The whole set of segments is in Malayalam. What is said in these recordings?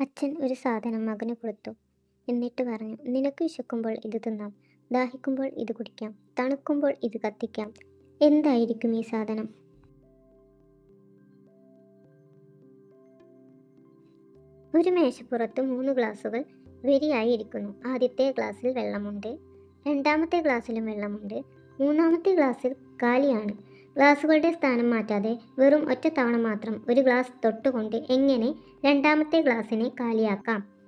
അച്ഛൻ ഒരു സാധനം മകന് കൊടുത്തു. എന്നിട്ട് പറഞ്ഞു നിനക്ക് വിശക്കുമ്പോൾ ഇത് തിന്നാം. ദാഹിക്കുമ്പോൾ ഇത് കുടിക്കാം. തണുക്കുമ്പോൾ ഇത് കത്തിക്കാം. എന്തായിരിക്കും ഈ സാധനം? ഒരു മേശപ്പുറത്ത് മൂന്ന് ഗ്ലാസുകൾ വരിയായി ഇരിക്കുന്നു ആദ്യത്തെ ഗ്ലാസ്സിൽ വെള്ളമുണ്ട്. രണ്ടാമത്തെ ഗ്ലാസ്സിലും വെള്ളമുണ്ട്. മൂന്നാമത്തെ ഗ്ലാസ്സിൽ കാലിയാണ്. ഗ്ലാസുകളുടെ സ്ഥാനം മാറ്റാതെ വെറും ഒറ്റ തവണ മാത്രം ഒരു ഗ്ലാസ് തൊട്ടുകൊണ്ട് എങ്ങനെ രണ്ടാമത്തെ ഗ്ലാസ്സിനെ കാലിയാക്കാം?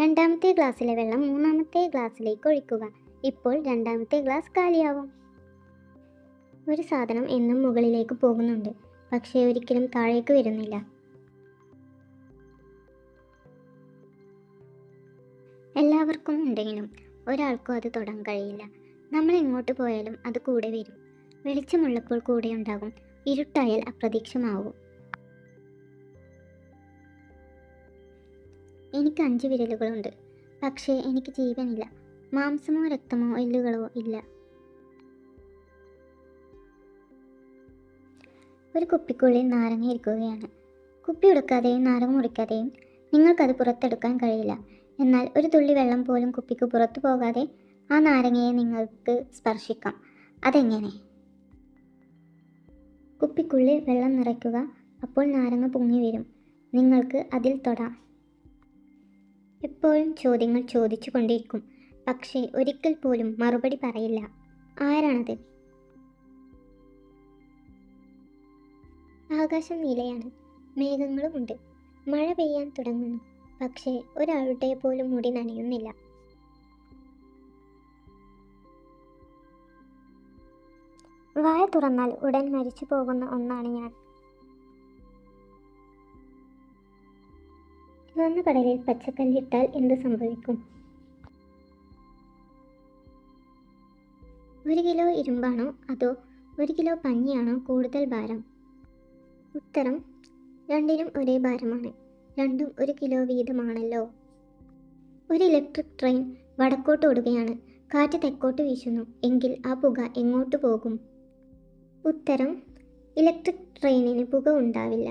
രണ്ടാമത്തെ ഗ്ലാസ്സിലെ വെള്ളം മൂന്നാമത്തെ ഗ്ലാസ്സിലേക്ക് ഒഴിക്കുക. ഇപ്പോൾ രണ്ടാമത്തെ ഗ്ലാസ് കാലിയാവും. ഒരു സാധനം എന്നും മുകളിലേക്ക് പോകുന്നുണ്ട്. പക്ഷേ ഒരിക്കലും താഴേക്ക് വരുന്നില്ല. എല്ലാവർക്കും ഉണ്ടെങ്കിലും ഒരാൾക്കും അത് തൊടാൻ കഴിയില്ല. നമ്മൾ എങ്ങോട്ട് പോയാലും അത് കൂടെ വരും. വെളിച്ചമുള്ളപ്പോൾ കൂടെ ഉണ്ടാകും. ഇരുട്ടായാൽ അപ്രത്യക്ഷമാവും. എനിക്ക് അഞ്ച് വിരലുകളുണ്ട്. പക്ഷേ എനിക്ക് ജീവനില്ല. മാംസമോ രക്തമോ എല്ലുകളോ ഇല്ല. ഒരു കുപ്പിക്കുള്ളിൽ നാരങ്ങ ഇരിക്കുകയാണ്. കുപ്പി ഉടുക്കാതെയും നാരങ്ങ മുറിക്കാതെയും നിങ്ങൾക്കത് പുറത്തെടുക്കാൻ കഴിയില്ല. എന്നാൽ ഒരു തുള്ളി വെള്ളം പോലും കുപ്പിക്ക് പുറത്തു പോകാതെ ആ നാരങ്ങയെ നിങ്ങൾക്ക് സ്പർശിക്കാം. അതെങ്ങനെ? കുപ്പിക്കുള്ളിൽ വെള്ളം നിറയ്ക്കുക. അപ്പോൾ നാരങ്ങ പൊങ്ങി വരും. നിങ്ങൾക്ക് അതിൽ തൊടാം. എപ്പോഴും ചോദ്യങ്ങൾ ചോദിച്ചു കൊണ്ടിരിക്കും പക്ഷേ ഒരിക്കൽ പോലും മറുപടി പറയില്ല. ആരാണത്? ആകാശം നീലയാണ്. മേഘങ്ങളുമുണ്ട് മഴ പെയ്യാൻ തുടങ്ങുന്നു. പക്ഷേ ഒരാളുടെ പോലും മുടി നനയുന്നില്ല. വായ തുറന്നാൽ ഉടൻ മരിച്ചു പോകുന്ന ഒന്നാണ് ഞാൻ. ചുവന്ന കടലിൽ പച്ചക്കല്ലിട്ടാൽ എന്ത് സംഭവിക്കും? ഒരു കിലോ ഇരുമ്പാണോ അതോ ഒരു കിലോ പഞ്ഞിയാണോ കൂടുതൽ ഭാരം? ഉത്തരം രണ്ടിനും ഒരേ ഭാരമാണ്. രണ്ടും ഒരു കിലോ വീതമാണല്ലോ. ഒരു ഇലക്ട്രിക് ട്രെയിൻ വടക്കോട്ട് ഓടുകയാണ്. കാറ്റ് തെക്കോട്ട് വീശുന്നു. എങ്കിൽ ആ പുക എങ്ങോട്ട് പോകും? ഉത്തരം ഇലക്ട്രിക് ട്രെയിനിന് പുക ഉണ്ടാവില്ല.